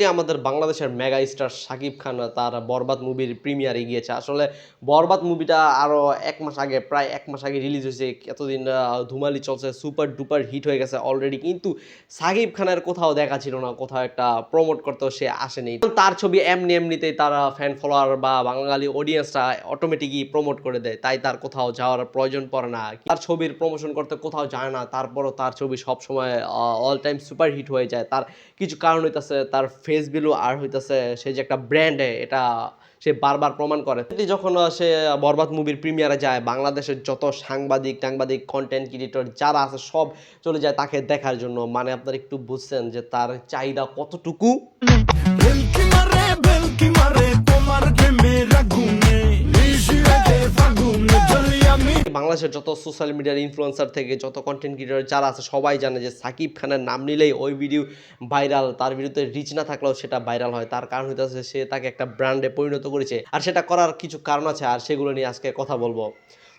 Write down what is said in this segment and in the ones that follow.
Recently আমাদের বাংলাদেশের mega star Shakib Khan তার বরবাদ মুভির প্রিমিয়ারে গিয়েছে। আসলে বরবাদ মুভিটা আরও এক মাস আগে, প্রায় এক মাস আগে রিলিজ হয়েছে। এতদিন ধুমালি চলছে সুপার ডুপার হিট হয়ে গেছে অলরেডি কিন্তু সাকিব খানের কোথাও দেখা ছিল না, কোথাও একটা প্রমোট করতেও সে আসেনি। তার ছবি এমনি এমনিতেই তার ফ্যান ফলোয়ার বা বাঙালি অডিয়েন্সরা অটোমেটিকই প্রমোট করে দেয়। তাই তার কোথাও যাওয়ার প্রয়োজন পড়ে না। তার ছবির প্রমোশন করতে কোথাও যায় না। তারপরও তার ছবি সবসময় অল টাইম সুপার হিট হয়ে যায়। তার কিছু কারণ হইতেছে, তার ফেস ভ্যালু আর হইতেছে সে যে একটা ব্র্যান্ডে এটা সে বারবার প্রমাণ করে। যখন সে বরবাদ মুভির প্রিমিয়ারে যায়, বাংলাদেশের যত সাংবাদিক টাংবাদিক কন্টেন্ট ক্রিয়েটর যারা আছে, সব চলে যায় তাকে দেখার জন্য। মানে আপনার একটু বুঝছেন যে তার চাহিদা কতটুকু? বাংলাদেশের যত সোশ্যাল মিডিয়ার ইনফ্লুয়েন্সার থেকে যত কন্টেন্ট ক্রিয়েটার যারা আছে, সবাই জানে যে সাকিব খানের নাম নিলেই ওই ভিডিও ভাইরাল তার বিরুদ্ধে রিচ না থাকলেও সেটা ভাইরাল হয়। তার কারণ হইতেছে সে তাকে একটা ব্র্যান্ডে পরিণত করেছে। আর সেটা করার কিছু কারণ আছে, আর সেগুলো নিয়ে আজকে কথা বলব।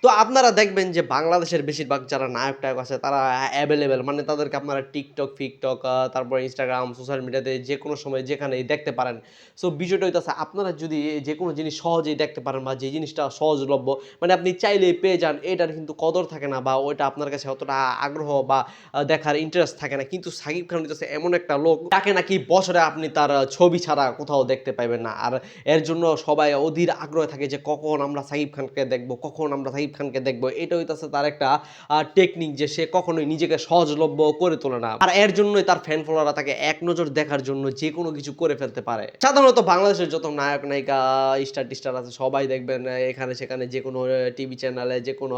তো আপনারা দেখবেন যে বাংলাদেশের বেশিরভাগ যারা নায়ক টায়ক আছে, তারা অ্যাভেলেবেল মানে তাদেরকে আপনারা টিকটক ফিকটক তারপর ইনস্টাগ্রাম সোশ্যাল মিডিয়াতে যে কোনো সময় যেখানেই দেখতে পারেন। সো বিষয়টা হইতেছে, আপনারা যদি যে কোনো জিনিস সহজেই দেখতে পারেন বা যে জিনিসটা সহজলভ্য মানে আপনি চাইলেই পেয়ে যান, এটার কিন্তু কদর থাকে না বা ওইটা আপনার কাছে অতটা আগ্রহ বা দেখার ইন্টারেস্ট থাকে না। কিন্তু সাকিব খান হইতেছে এমন একটা লোক, যাকে নাকি বছরে আপনি তার ছবি ছাড়া কোথাও দেখতে পাইবেন না। আর এর জন্য সবাই অধীর আগ্রহে থাকে যে কখন আমরা সাকিব খানকে দেখব, কখন আমরা সাকিব খানকে দেখব। এটা হইতেছে তার একটা টেকনিক যে সে কখনোই নিজেকে সহজলভ্য করে তোলে না। আর এর জন্যই তার ফ্যান ফলোয়াররা তাকে এক নজর দেখার জন্য যে কোনো কিছু করে ফেলতে পারে। সাধারণত বাংলাদেশের যত নায়ক, নায়িকা স্টার টিস্টার আছে, সবাই দেখবেন এখানে সেখানে যে কোনো টিভি চ্যানেলে যে কোনো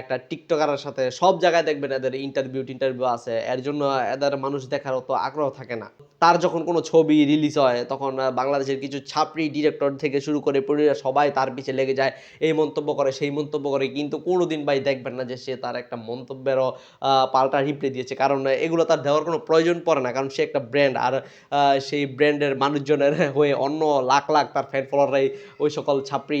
একটা টিকটকারের সাথে সব জায়গায় দেখবেন এদের ইন্টারভিউ টিন্টারভিউ আছে। এর জন্য এদের মানুষ দেখার অত আগ্রহ থাকে না। তার যখন কোনো ছবি রিলিজ হয়, তখন বাংলাদেশের কিছু ছাপড়ি ডিরেক্টর থেকে শুরু করে সবাই তার পিছে লেগে যায়। এই মন্তব্য করে, সেই মন্তব্য করে কিন্তু কোনোদিন ভাই দেখবেন না যে সে তার একটা মন্তব্যেরও পাল্টা রিপ্লাই দিয়েছে। কারণ এগুলো তার দেওয়ার কোনো প্রয়োজন পড়ে না। কারণ সে একটা ব্র্যান্ড আর সেই ব্র্যান্ডের মানুষজনের হয়ে অন্য লাখ লাখ তার ফ্যান ফলোয়াররাই ওই সকল ছাপড়ি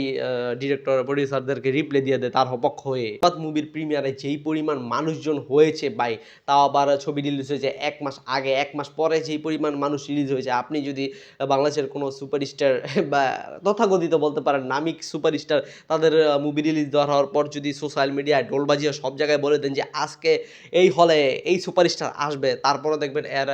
ডিরেক্টর প্রডিউসারদেরকে রিপ্লাই দিয়ে দেয় তার হপক্ষ হয়ে। মুভির প্রিমিয়ারে যেই পরিমাণ মানুষজন হয়েছে ভাই, তাও আবার ছবি রিলিজ হয়েছে এক মাস আগে, এক মাস পরে যেই পরিমাণ মানুষ রিলিজ হয়েছে। আপনি যদি বাংলাদেশের কোনো সুপারস্টার বা তথাকথিত বলতে পারেন নামিক সুপারস্টার তাদের মুভি রিলিজ দেওয়া হওয়ার পর যদি সোশ্যাল মিডিয়ায় ডোলবাজিয়া সব জায়গায় বলে দেন যে, আজকে এই হলে এই সুপারস্টার আসবে তারপরে দেখবেন এর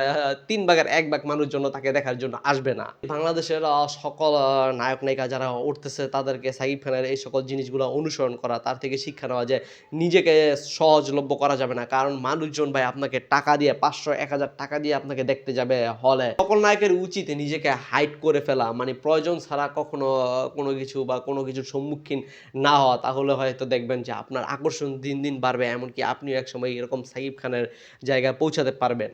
তিন ভাগের এক ভাগ মানুষজন তাকে দেখার জন্য আসবে না। বাংলাদেশের সকল নায়ক নায়িকা যারা উঠতেছে, তাদেরকে সাকিব খানের এই সকল জিনিসগুলো অনুসরণ করা, তার থেকে শিক্ষা নেওয়া যে, নিজেকে সহজলভ্য করা যাবে না। কারণ মানুষজন ভাই আপনাকে টাকা দিয়ে, পাঁচশো, এক হাজার টাকা দিয়ে আপনাকে দেখতে যাবে হলে সকল নায়কের উচিত নিজেকে হাইট করে ফেলা। মানে প্রয়োজন ছাড়া কখনো কোনো কিছু বা কোনো কিছুর সম্মুখীন না হওয়া। তাহলে হয়তো দেখবেন যে আপনার আকর্ষণ দিন দিন বাড়বে, এমনকি আপনিও একসময় এরকম সাকিব খানের জায়গায় পৌঁছাতে পারবেন।